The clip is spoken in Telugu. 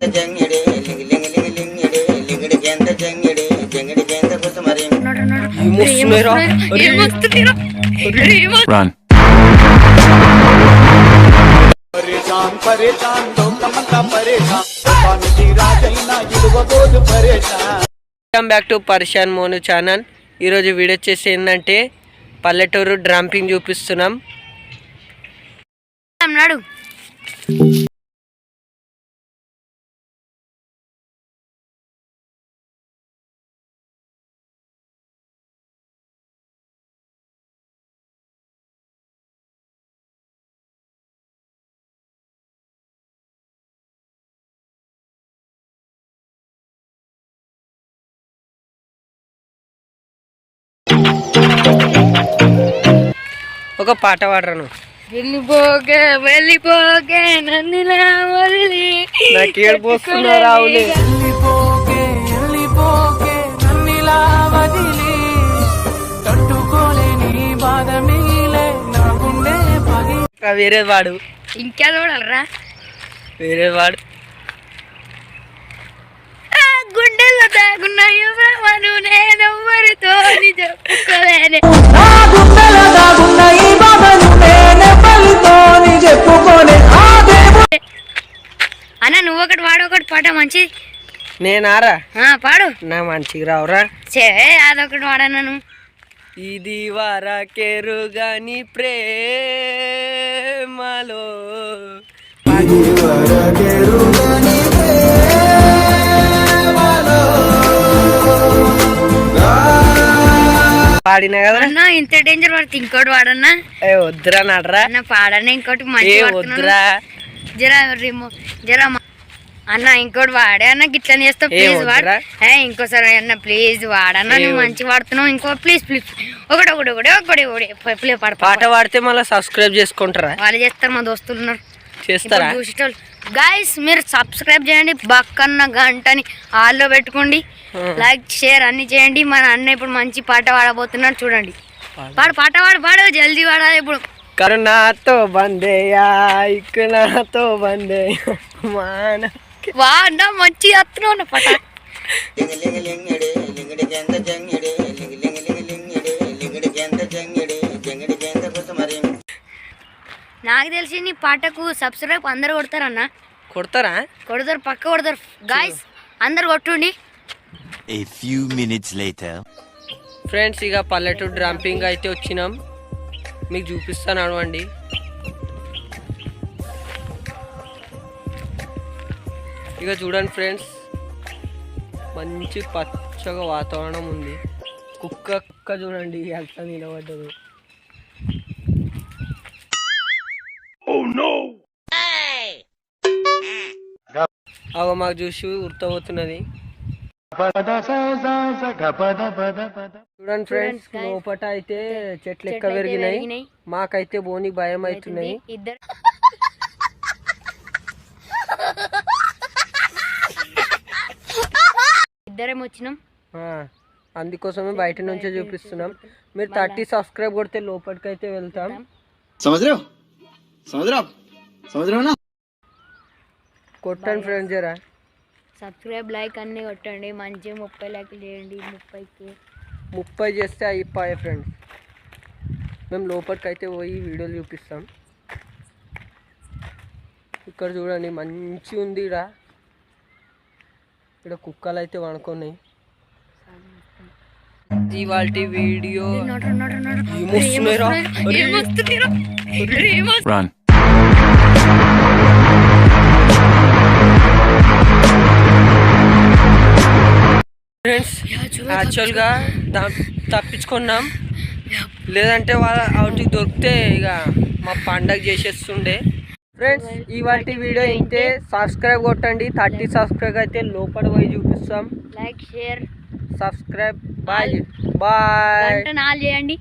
జంగిడే లింగి లింగి లింగి లింగిడి జంగిడి కుసుమరి పరేషాన్ పరేషాన్ లోకమంతా పరేషాన్ రాజైన ఇడువబోదు పరేషాన్ welcome back to Pareshan Monu channel ఈరోజు వీడియో వచ్చేసి ఏంటంటే పల్లెటూరు డ్రాంపింగ్ చూపిస్తున్నాం. అన్నాడు ఒక పాట పాడరాను. వెళ్ళిపోగే వెళ్ళిపోగే నన్ను నా వదిలి నాకు ఏడుపు వస్తుందో రావులే. వేరే వాడు. ఇంకా చూడాలరా వేరే వాడు. గుండెల్లో ఒకటి వాడు ఒకటి పాట మంచిది నేనారా? ఆ, పాడు. నా మంచిగా రావురా. చే అదొకటి వాడన్నా నువ్వు ఇది వరకెరుగని ప్రేమలో. పాడినా కదా? ఇంత డేంజర్ పడితే ఇంకోటి వాడన్నా. ఏ వద్దురా నడరా. అన్న పాడన్న ఇంకోటి మంచి వద్దురా. జరా రిమో జరా అన్న ఇంకోటి వాడే అన్న గిట్లా చేస్తావు ప్లీజ్ వాడు. ఇంకోసారి అన్న ప్లీజ్ వాడన్న నువ్వు. మంచిగా వాడుతున్నావు ఇంకో ప్లీజ్ ప్లీజ్. ఒకటి ఒకటి ఒకటి ఒకటి ఒకటి. పాడ పాట పాడితే మళ్ళీ సబ్స్క్రైబ్ చేసుకుంటారా? వాళ్ళు చేస్తారు మా దోస్తులు ఉన్నారు. చేస్తారా? గాయస్ మీరు సబ్స్క్రైబ్ చేయండి. పక్కన్న గంటని ఆల్లో పెట్టుకోండి. లైక్ షేర్ అన్ని చేయండి. మన అన్న ఇప్పుడు మంచి పాట పాడబోతున్నాడు చూడండి. పాడు పాట పాడు పాడు జల్దీ పాడాలి ఇప్పుడు. కరుణాతో బందేయా ఇక నాతో బందేయా మాన. వా అన్న మంచి వస్తున్నావు అన్న పాట. నాకు తెలిసి నీ పాటకు సబ్స్క్రైబ్ అందరు కొడతారన్న. కొడతారా? కొడతారు పక్క కొడతారు. గాయస్ అందరు కొట్టుండి. A few minutes later. Friends ఇక పల్లెటూరు డ్రంపింగ్ అయితే వచ్చినాం. మీకు చూపిస్తాను అడవండి. ఇక చూడండి ఫ్రెండ్స్ మంచి పచ్చగా వాతావరణం ఉంది కుక్క కుక్క చూడండి ఎంత నిలబడ్డదు అవ మాకు చూసి ఉడతపోతున్నది చూడండి ఫ్రెండ్స్. లోపట అయితే చెట్లు ఎక్క పెరిగినాయి. మాకైతే బోని భయం అవుతున్నాయి ఇద్దరు ఇద్దరేం వచ్చినాం. అందుకోసమే బయట నుంచే చూపిస్తున్నాం. మీరు థర్టీ సబ్స్క్రైబ్ కొడితే లోపలికైతే వెళ్తాం. కొట్టండి ఫ్రెండ్స్ జరా. సబ్స్క్రైబ్ లైక్ అన్నీ కొట్టండి. మంచి ముప్పై లైక్లు చేయండి ముప్పైకి. ముప్పై చేస్తే అయిపోయి ఫ్రెండ్స్. మేము లోపలికి అయితే పోయి వీడియోలు చూపిస్తాం. ఇక్కడ చూడండి మంచి ఉంది ఇక్కడ ఇక్కడ కుక్కలు అయితే వనుకున్నాయి ఇవాళ వీడియో. ఫ్రెండ్స్ యాక్చువల్గా తప్పించుకున్నాం. లేదంటే వాళ్ళ అవుటికి దొరికితే ఇక మా పండగ చేసేస్తుండే. ఫ్రెండ్స్ ఇవాళ వీడియో అయితే సబ్స్క్రైబ్ కొట్టండి. థర్టీ సబ్స్క్రైబ్ అయితే లోపల పోయి చూపిస్తాం. Like share subscribe bye bye చేయండి.